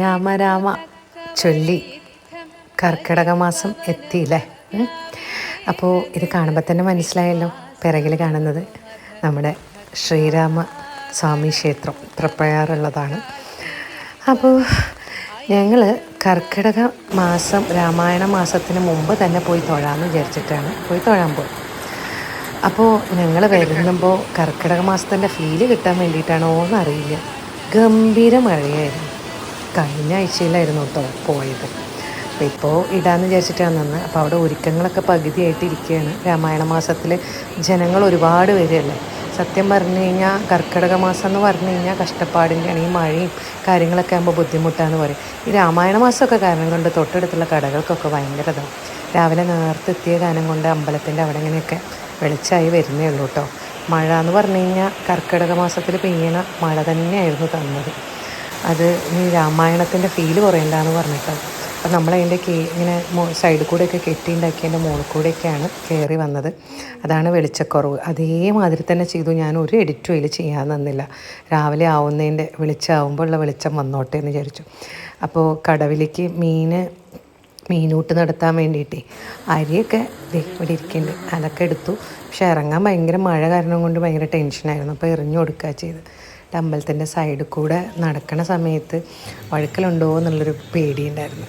രാമ രാമ ചൊല്ലി കർക്കിടക മാസം എത്തിയില്ലേ. അപ്പോൾ ഇത് കാണുമ്പോൾ തന്നെ മനസ്സിലായല്ലോ പിറകിൽ കാണുന്നത് നമ്മുടെ ശ്രീരാമ സ്വാമി ക്ഷേത്രം തൃപ്പയാറുള്ളതാണ്. അപ്പോൾ ഞങ്ങൾ കർക്കിടക മാസം രാമായണ മാസത്തിന് മുമ്പ് തന്നെ പോയി തൊഴാമെന്ന് വിചാരിച്ചിട്ടാണ് പോയി തൊഴാൻ പോയി. അപ്പോൾ ഞങ്ങൾ വരുമ്പോൾ കർക്കിടക മാസത്തിന്റെ ഫീൽ കിട്ടാൻ വേണ്ടിയിട്ടാണോ എന്നറിയില്ല ഗംഭീര മഴയായിരുന്നു. കഴിഞ്ഞ ആഴ്ചയിലായിരുന്നു കേട്ടോ പോയത്. അപ്പോൾ ഇപ്പോൾ ഇടാന്ന് വിചാരിച്ചിട്ടാണ് നിന്ന്. അപ്പോൾ അവിടെ ഒരുക്കങ്ങളൊക്കെ പകുതിയായിട്ട് ഇരിക്കുകയാണ് രാമായണ മാസത്തിൽ ജനങ്ങൾ ഒരുപാട് വരികയല്ലേ? സത്യം പറഞ്ഞു കഴിഞ്ഞാൽ കർക്കിടക മാസം എന്ന് പറഞ്ഞു കഴിഞ്ഞാൽ കഷ്ടപ്പാടിന്റെയാണ് ഈ മഴയും കാര്യങ്ങളൊക്കെ ആകുമ്പോൾ ബുദ്ധിമുട്ടാന്ന് പറയും. ഈ രാമായണ മാസമൊക്കെ കാരണം കൊണ്ട് തൊട്ടടുത്തുള്ള കടകൾക്കൊക്കെ ഭയങ്കര ഇതാവും രാവിലെ നേർത്തെത്തിയ കാരണം കൊണ്ട് അമ്പലത്തിന്റെ അവിടെ ഇങ്ങനെയൊക്കെ വെളിച്ചമായി വരുന്നേ ഉള്ളൂ കേട്ടോ. മഴ എന്ന് പറഞ്ഞു കഴിഞ്ഞാൽ കർക്കിടക മാസത്തിൽ പെയ്യണ മഴ തന്നെയായിരുന്നു തന്നത്. അത് ഈ രാമായണത്തിന്റെ ഫീൽ കുറയണ്ടെന്ന് പറഞ്ഞിട്ട്. അപ്പം നമ്മളതിന്റെ കേ ഇങ്ങനെ സൈഡിൽ കൂടെയൊക്കെ കെട്ടിയുണ്ടാക്കിയതിന്റെ മുകളിൽ കൂടെയൊക്കെയാണ് കയറി വന്നത്. അതാണ് വെളിച്ചക്കുറവ്. അതേമാതിരി തന്നെ ചെയ്തു. ഞാൻ ഒരു എഡിറ്റ് അതിൽ ചെയ്യാൻ നിന്നില്ല. രാവിലെ ആവുന്നതിന്റെ വെളിച്ചമാവുമ്പോൾ ഉള്ള വെളിച്ചം വന്നോട്ടെ എന്ന് വിചാരിച്ചു. അപ്പോൾ കടവിലേക്ക് മീൻ മീനൂട്ട് നടത്താൻ വേണ്ടിയിട്ടേ അരിയൊക്കെ ഇവിടെ ഇരിക്കുന്നുണ്ട് അതൊക്കെ എടുത്തു. പക്ഷെ ഇറങ്ങാൻ ഭയങ്കര മഴ കാരണം കൊണ്ട് ഭയങ്കര ടെൻഷനായിരുന്നു അപ്പോൾ എറിഞ്ഞു കൊടുക്കുക ചെയ്ത് അമ്പലത്തിന്റെ സൈഡിൽ കൂടെ നടക്കണ സമയത്ത് വഴുക്കലുണ്ടോ എന്നുള്ളൊരു പേടിയുണ്ടായിരുന്നു.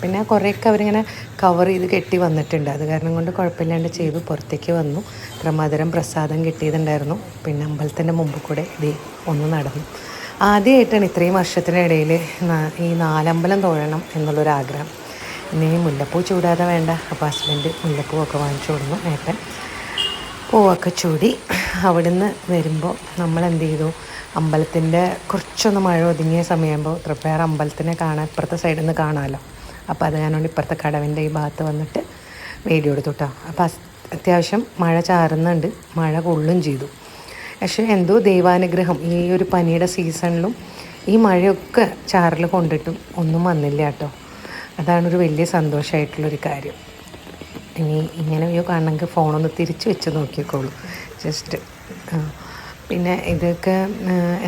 പിന്നെ കുറേയൊക്കെ അവരിങ്ങനെ കവർ ചെയ്ത് കെട്ടി വന്നിട്ടുണ്ട്. അത് കാരണം കൊണ്ട് കുഴപ്പമില്ലാണ്ട് ചെയ്ത് പുറത്തേക്ക് വന്നു. പ്രമാദരം പ്രസാദം കിട്ടിയതുണ്ടായിരുന്നു പിന്നെ അമ്പലത്തിന്റെ മുമ്പ് കൂടെ ഇത് ഒന്ന് നടന്നു. ആദ്യമായിട്ടാണ് ഇത്രയും വർഷത്തിനിടയിൽ ഈ നാലമ്പലം തൊഴണം എന്നുള്ളൊരാഗ്രഹം. ഇനി മുല്ലപ്പൂ ചൂടാതെ വേണ്ട. അപ്പോൾ ഹസ്ബൻഡ് മുല്ലപ്പൂവൊക്കെ വാങ്ങിച്ചു കൊടുന്നു ഏട്ടൻ പൂവൊക്കെ ചൂടി. അവിടുന്ന് വരുമ്പോൾ നമ്മൾ എന്ത് ചെയ്തു? അമ്പലത്തിന്റെ കുറച്ചൊന്ന് മഴ ഒതുങ്ങിയ സമയമാകുമ്പോൾ തൃപ്പയാർ അമ്പലത്തിനെ കാണാൻ ഇപ്പുറത്തെ സൈഡിൽ നിന്ന് കാണാമല്ലോ അപ്പോൾ അത് ഞാനോണ്ട് ഇപ്പുറത്തെ കടവിന്റെ ഈ ഭാഗത്ത് വന്നിട്ട് വീഡിയോ എടുത്തു അപ്പോൾ അത്യാവശ്യം മഴ ചാറുന്നുണ്ട്. മഴ കൊള്ളും ചെയ്തു. പക്ഷേ എന്തോ ദൈവാനുഗ്രഹം ഈ ഒരു പനിയുടെ സീസണിലും ഈ മഴയൊക്കെ ചാറിൽ കൊണ്ടിട്ടും ഒന്നും വന്നില്ല കേട്ടോ അതാണൊരു വലിയ സന്തോഷമായിട്ടുള്ളൊരു കാര്യം. ഇനി ഇങ്ങനെ വ്യൂ കാണണമെങ്കിൽ ഫോണൊന്ന് തിരിച്ച് വെച്ച് നോക്കിക്കോളൂ. ജസ്റ്റ് പിന്നെ ഇതൊക്കെ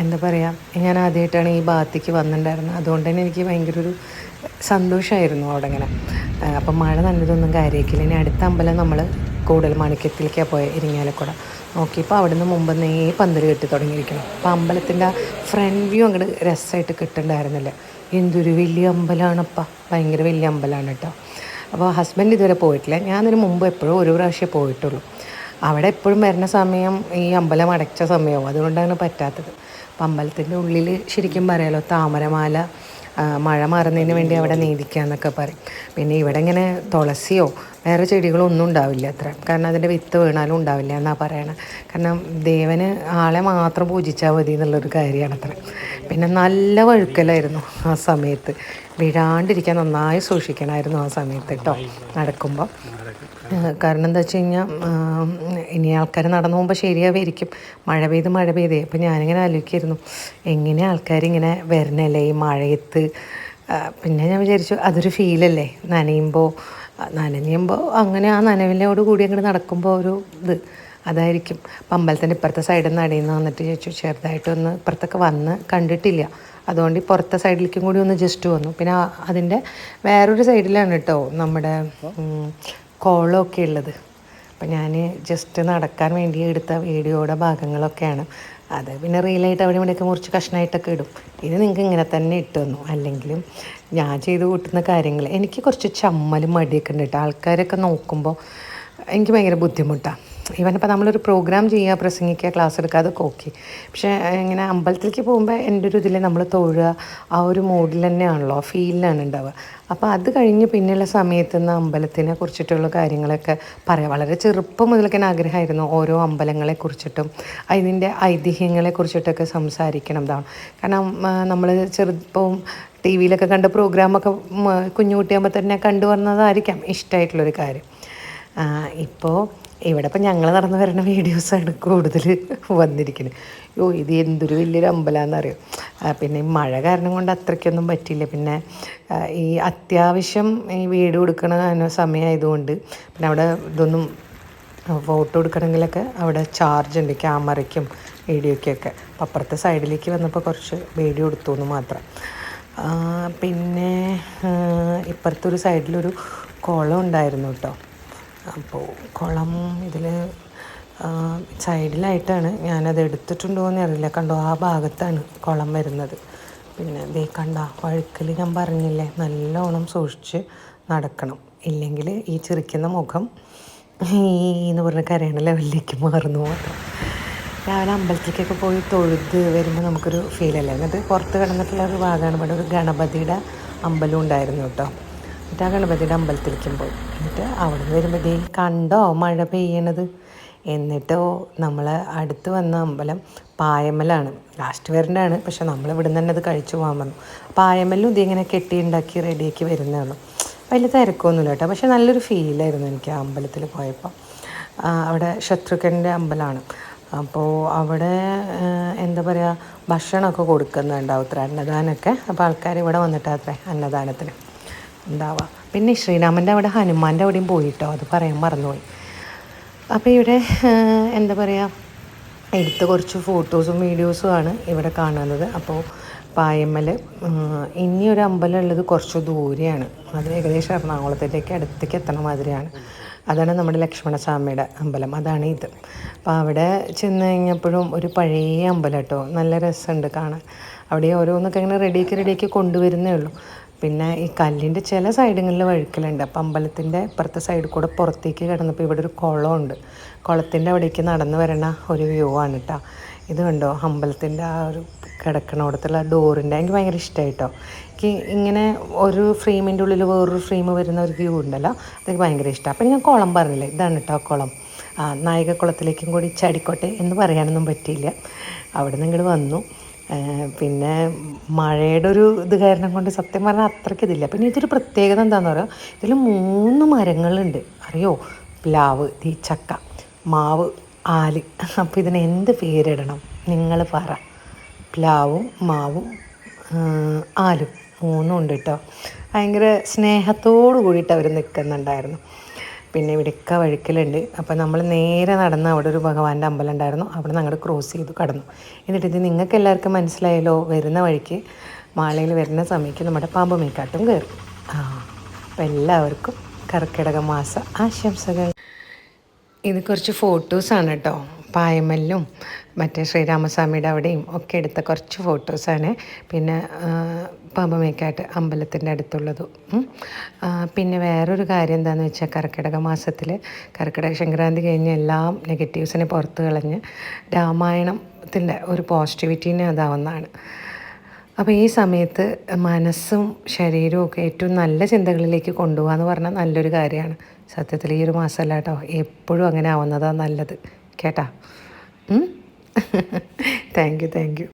എന്താ പറയുക ഞാൻ ആദ്യമായിട്ടാണ് ഈ ഭാഗത്തേക്ക് വന്നിട്ടുണ്ടായിരുന്നത്. അതുകൊണ്ട് തന്നെ എനിക്ക് ഭയങ്കര ഒരു സന്തോഷമായിരുന്നു അവിടെ ഇങ്ങനെ. അപ്പം മഴ നല്ലതൊന്നും കാര്യമാക്കില്ല ഇനി അടുത്ത അമ്പലം നമ്മൾ കൂടുതൽ മണിക്കത്തിലേക്കാണ് പോയത് ഇരിങ്ങാലക്കുട. നോക്കിയപ്പോൾ അവിടുന്ന് മുമ്പ് നേ പന്തൽ കെട്ടി തുടങ്ങിയിരിക്കണം അപ്പോൾ അമ്പലത്തിന്റെ ഫ്രണ്ട് വ്യൂ അങ്ങോട്ട് രസമായിട്ട് കിട്ടുന്നുണ്ടായിരുന്നില്ല എന്തൊരു വലിയ അമ്പലമാണപ്പാ ഭയങ്കര വലിയ അമ്പലമാണ് കേട്ടോ അപ്പോൾ ഹസ്ബൻഡ് ഇതുവരെ പോയിട്ടില്ല. ഞാനതിന് മുമ്പ് എപ്പോഴും ഒരു പ്രാവശ്യമേ പോയിട്ടുള്ളൂ. അവിടെ എപ്പോഴും വരുന്ന സമയം ഈ അമ്പലം അടച്ച സമയവും അതുകൊണ്ടാണ് പറ്റാത്തത്. അപ്പം അമ്പലത്തിന്റെ ഉള്ളിൽ ശരിക്കും പറയാലോ താമരമാല മഴ മാറുന്നതിന് വേണ്ടി അവിടെ നീതിക്കുക എന്നൊക്കെ പറയും. പിന്നെ ഇവിടെ ഇങ്ങനെ തുളസിയോ വേറെ ചെടികളും ഒന്നും ഉണ്ടാവില്ല അത്ര. കാരണം അതിന്റെ വിത്ത് വീണാലും ഉണ്ടാവില്ല എന്നാണ് പറയണത് കാരണം ദേവന് ആളെ മാത്രം പൂജിച്ചാൽ മതി എന്നുള്ളൊരു കാര്യമാണ് അത്ര. പിന്നെ നല്ല വഴുക്കലായിരുന്നു ആ സമയത്ത്. വീഴാണ്ടിരിക്കാൻ നന്നായി സൂക്ഷിക്കണമായിരുന്നു ആ സമയത്ത് കേട്ടോ നടക്കുമ്പോൾ കാരണം എന്താ വെച്ച് കഴിഞ്ഞാൽ ഇനി ആൾക്കാർ നടന്നു പോകുമ്പോൾ ശരിയാവായിരിക്കും. മഴ പെയ്ത് മഴ പെയ്തേ. അപ്പം ഞാനിങ്ങനെ ആലോചിക്കായിരുന്നു എങ്ങനെ ആൾക്കാരിങ്ങനെ വരണല്ലേ ഈ മഴയത്ത്? പിന്നെ ഞാൻ വിചാരിച്ചു അതൊരു ഫീലല്ലേ നനയുമ്പോൾ നനഞ്ഞുമ്പോൾ അങ്ങനെ ആ നനവിനോട് കൂടി അങ്ങോട്ട് നടക്കുമ്പോൾ ഒരു ഇത് അതായിരിക്കും. അമ്പലത്തിന്റെ ഇപ്പുറത്തെ സൈഡിൽ നിന്ന് അടിയിൽ നിന്ന് വന്നിട്ട് ചോദിച്ചു ചെറുതായിട്ടൊന്ന് ഇപ്പുറത്തൊക്കെ വന്ന് കണ്ടിട്ടില്ല. അതുകൊണ്ട് പുറത്തെ സൈഡിലേക്കും കൂടി ഒന്ന് ജസ്റ്റ് വന്നു. പിന്നെ അതിന്റെ വേറൊരു സൈഡിലാണ് കേട്ടോ നമ്മുടെ കോളമൊക്കെ ഉള്ളത്. അപ്പം ഞാൻ ജസ്റ്റ് നടക്കാൻ വേണ്ടി എടുത്ത വീഡിയോയുടെ ഭാഗങ്ങളൊക്കെയാണ്. അത് പിന്നെ റീലായിട്ട് അവിടെ ഇവിടെയൊക്കെ മുറിച്ച് കഷ്ണമായിട്ടൊക്കെ ഇടും. ഇത് നിങ്ങൾക്ക് ഇങ്ങനെ തന്നെ ഇട്ട് തന്നു. അല്ലെങ്കിലും ഞാൻ ചെയ്ത് കൂട്ടുന്ന കാര്യങ്ങൾ എനിക്ക് കുറച്ച് ചമ്മലും മടിയൊക്കെ ഉണ്ട് കേട്ടോ. ആൾക്കാരൊക്കെ നോക്കുമ്പോൾ എനിക്ക് ഭയങ്കര ബുദ്ധിമുട്ടാണ് ഈവൻ ഇപ്പോൾ നമ്മളൊരു പ്രോഗ്രാം ചെയ്യുക പ്രസംഗിക്കുക ക്ലാസ് എടുക്കുക അതൊക്കെ ഓക്കെ പക്ഷേ ഇങ്ങനെ അമ്പലത്തിലേക്ക് പോകുമ്പോൾ എന്റെ ഒരു ഇതിൽ നമ്മൾ തൊഴുക ആ ഒരു മൂഡിൽ തന്നെയാണല്ലോ ഫീലിലാണ് ഉണ്ടാവുക അപ്പോൾ അത് കഴിഞ്ഞ് പിന്നെയുള്ള സമയത്ത് നിന്ന് അമ്പലത്തിനെ കുറിച്ചിട്ടുള്ള കാര്യങ്ങളൊക്കെ പറയാം. വളരെ ചെറുപ്പം മുതലൊക്കെ ഞാൻ ആഗ്രഹമായിരുന്നു ഓരോ അമ്പലങ്ങളെ കുറിച്ചിട്ടും അതിന്റെ ഐതിഹ്യങ്ങളെ കുറിച്ചിട്ടൊക്കെ സംസാരിക്കണം ഇതാണ് കാരണം നമ്മൾ ചെറുപ്പം ടി വിയിലൊക്കെ കണ്ട പ്രോഗ്രാമൊക്കെ കുഞ്ഞു കുട്ടിയാകുമ്പോൾ തന്നെ കണ്ടു വന്നതായിരിക്കാം ഇഷ്ടമായിട്ടുള്ളൊരു കാര്യം. ഇപ്പോൾ ഇവിടെ ഇപ്പം ഞങ്ങൾ നടന്നു വരുന്ന വീഡിയോസാണ് കൂടുതൽ വന്നിരിക്കുന്നത് യോ ഇത് എന്തൊരു വലിയൊരു അമ്പലമാണെന്നറിയോ ആ, പിന്നെ ഈ മഴ കാരണം കൊണ്ട് അത്രയ്ക്കൊന്നും പറ്റില്ല പിന്നെ ഈ അത്യാവശ്യം ഈ വീട് കൊടുക്കണ സമയമായതുകൊണ്ട് പിന്നെ അവിടെ ഇതൊന്നും ഫോട്ടോ എടുക്കണമെങ്കിലൊക്കെ അവിടെ ചാർജ് ഉണ്ട് ക്യാമറയ്ക്കും വീഡിയോയ്ക്കൊക്കെ. അപ്പം അപ്പുറത്തെ സൈഡിലേക്ക് വന്നപ്പോൾ കുറച്ച് വീഡിയോ എടുത്തു എന്ന് മാത്രം പിന്നെ ഇപ്പുറത്തൊരു സൈഡിലൊരു കുളം ഉണ്ടായിരുന്നു കേട്ടോ. അപ്പോൾ കുളം ഇതിൽ സൈഡിലായിട്ടാണ് ഞാനത് എടുത്തിട്ടുണ്ടോ എന്ന് അറിയില്ല. കണ്ടോ ആ ഭാഗത്താണ് കുളം വരുന്നത്. പിന്നെ ദേ കണ്ട വഴുക്കൽ ഞാൻ പറഞ്ഞില്ലേ നല്ലോണം സൂക്ഷിച്ച് നടക്കണം. ഇല്ലെങ്കിൽ ഈ ചിരിക്കുന്ന മുഖം ഈ എന്ന് പറഞ്ഞ കരയണ ലെവലിലേക്ക് മാറുന്നു മാത്രം രാവിലെ അമ്പലത്തിലേക്കൊക്കെ പോയി തൊഴുത് വരുമ്പോൾ നമുക്കൊരു ഫീലല്ലേ എന്നിട്ട് പുറത്ത് കിടന്നിട്ടുള്ള ഒരു ഭാഗമാണ് ഇവിടെ ഒരു ഗണപതിയുടെ അമ്പലം ഉണ്ടായിരുന്നു കേട്ടോ. എന്നിട്ട് ഗണപതിയുടെ അമ്പലത്തിലേക്കും പോയി എന്നിട്ട് അവിടെ നിന്ന് വരുമ്പോഴേ കണ്ടോ മഴ പെയ്യണത്? എന്നിട്ടോ നമ്മൾ അടുത്ത് വന്ന അമ്പലം പായമലാണ്. ലാസ്റ്റ് വരേണ്ടതാണ് പക്ഷെ നമ്മൾ ഇവിടെ നിന്ന് തന്നെ അത് കഴിച്ചു പോകാൻ വന്നു. പായമലും കെട്ടി ഉണ്ടാക്കി റെഡിയാക്കി വരുന്നതാണ്. വലിയ തിരക്കൊന്നുമില്ല കേട്ടോ. പക്ഷെ നല്ലൊരു ഫീലായിരുന്നു എനിക്ക് ആ അമ്പലത്തിൽ പോയപ്പോൾ അവിടെ ശത്രുഘ്നന്റെ അമ്പലമാണ്. അപ്പോൾ അവിടെ എന്താ പറയുക ഭക്ഷണമൊക്കെ കൊടുക്കുന്നുണ്ടാവും അത്ര അന്നദാനമൊക്കെ. അപ്പോൾ ആൾക്കാർ ഇവിടെ വന്നിട്ടാത്രേ അന്നദാനത്തിന്. ഉണ്ടാവുക. പിന്നെ ശ്രീരാമന്റെ അവിടെ ഹനുമാന്റെ അവിടെയും പോയിട്ടോ? അത് പറയാൻ മറന്നുപോയി. അപ്പോൾ ഇവിടെ എന്താ പറയുക എടുത്ത കുറച്ച് ഫോട്ടോസും വീഡിയോസും ആണ് ഇവിടെ കാണുന്നത്. അപ്പോൾ പായമ്മൽ ഇനിയൊരു അമ്പലം ഉള്ളത് കുറച്ച് ദൂരെയാണ്. അത് ഏകദേശം എറണാകുളത്തിലേക്ക് അടുത്തേക്ക് എത്തണ മാതിരിയാണ്. അതാണ് നമ്മുടെ ലക്ഷ്മണസ്വാമിയുടെ അമ്പലം. അതാണ് ഇത്. അപ്പോൾ അവിടെ ചെന്ന് കഴിഞ്ഞപ്പോഴും ഒരു പഴയ അമ്പലം കേട്ടോ. നല്ല രസമുണ്ട് കാണാൻ. അവിടെ ഓരോന്നൊക്കെ ഇങ്ങനെ റെഡിയാക്കി റെഡിയാക്കി കൊണ്ടുവരുന്നേ ഉള്ളൂ. പിന്നെ ഈ കല്ലിന്റെ ചില സൈഡുകളിൽ വഴുക്കലുണ്ട്. അപ്പം അമ്പലത്തിന്റെ ഇപ്പുറത്തെ സൈഡിൽ കൂടെ പുറത്തേക്ക് കിടന്നപ്പോൾ ഇവിടെ ഒരു കുളമുണ്ട്. കുളത്തിന്റെ അവിടേക്ക് നടന്നു വരണ ഒരു വ്യൂ ആണ് കേട്ടോ ഇത് കണ്ടോ? അമ്പലത്തിന്റെ ആ ഒരു കിടക്കണോടത്തുള്ള ഡോറിന്റെ എനിക്ക് ഭയങ്കര ഇഷ്ടമായി കേട്ടോ എനിക്ക് ഇങ്ങനെ ഒരു ഫ്രെയിമിന്റെ ഉള്ളിൽ വേറൊരു ഫ്രെയിം വരുന്ന ഒരു വ്യൂ ഉണ്ടല്ലോ അതെനിക്ക് ഭയങ്കര ഇഷ്ടമാണ് അപ്പം ഞാൻ കുളം പറഞ്ഞില്ലേ? ഇതാണ് കേട്ടോ കുളം. ആ നായികക്കുളത്തിലേക്കും കൂടി ചാടിക്കോട്ടെ എന്ന് പറയാനൊന്നും പറ്റിയില്ല. അവിടെ നിന്ന് ഇങ്ങോട്ട് വന്നു. പിന്നെ മഴയുടെ ഒരു ഇത് കാരണം കൊണ്ട് സത്യം പറഞ്ഞാൽ അത്രയ്ക്ക് ഇതില്ല. പിന്നെ ഇതൊരു പ്രത്യേകത എന്താണെന്ന് പറയുക ഇതിൽ മൂന്ന് മരങ്ങളുണ്ട്. അറിയോ? പ്ലാവ് ഈ ചക്ക മാവ് ആൽ. അപ്പോൾ ഇതിന് എന്ത് പേരിടണം? നിങ്ങൾ പറ. പ്ലാവും മാവും ആലും മൂന്നും ഉണ്ട് കേട്ടോ ഭയങ്കര സ്നേഹത്തോടു കൂടിയിട്ട് അവർ നിൽക്കുന്നുണ്ടായിരുന്നു. പിന്നെ ഇവിടെയൊക്കെ വഴുക്കലുണ്ട്. അപ്പോൾ നമ്മൾ നേരെ നടന്ന് അവിടെ ഒരു ഭഗവാന്റെ അമ്പലം ഉണ്ടായിരുന്നു അവിടെ നിന്ന് അങ്ങോട്ട് ക്രോസ് ചെയ്ത് കടന്നു. എന്നിട്ട് ഇത് നിങ്ങൾക്ക് എല്ലാവർക്കും മനസ്സിലായല്ലോ വരുന്ന വഴിക്ക് മാളയിൽ വരുന്ന സമയത്ത് നമ്മുടെ പാമ്പ് മേക്കാട്ടും കയറി. ആ അപ്പം എല്ലാവർക്കും കർക്കിടക മാസ ആശംസകൾ. ഇത് കുറച്ച് ഫോട്ടോസാണ് കേട്ടോ പായമല്ലും മറ്റേ ശ്രീരാമസ്വാമിയുടെ അവിടെയും ഒക്കെ എടുത്ത കുറച്ച് ഫോട്ടോസാണ് പിന്നെ പാമ്പമേക്കാട്ട് അമ്പലത്തിന്റെ അടുത്തുള്ളത്. പിന്നെ വേറൊരു കാര്യം എന്താണെന്ന് വെച്ചാൽ കർക്കിടക മാസത്തിൽ കർക്കിടക സംക്രാന്തി കഴിഞ്ഞ് എല്ലാം നെഗറ്റീവ്സിനെ പുറത്ത് കളഞ്ഞ് രാമായണത്തിന്റെ ഒരു പോസിറ്റിവിറ്റീനെ അതാവുന്നതാണ്. അപ്പോൾ ഈ സമയത്ത് മനസ്സും ശരീരവും ഒക്കെ ഏറ്റവും നല്ല ചിന്തകളിലേക്ക് കൊണ്ടുപോകാന്ന് പറഞ്ഞാൽ നല്ലൊരു കാര്യമാണ്. സത്യത്തിൽ ഈ ഒരു മാസമല്ല കേട്ടോ. എപ്പോഴും അങ്ങനെ ആവുന്നതാണ് നല്ലത്. കേട്ടാ. Thank you thank you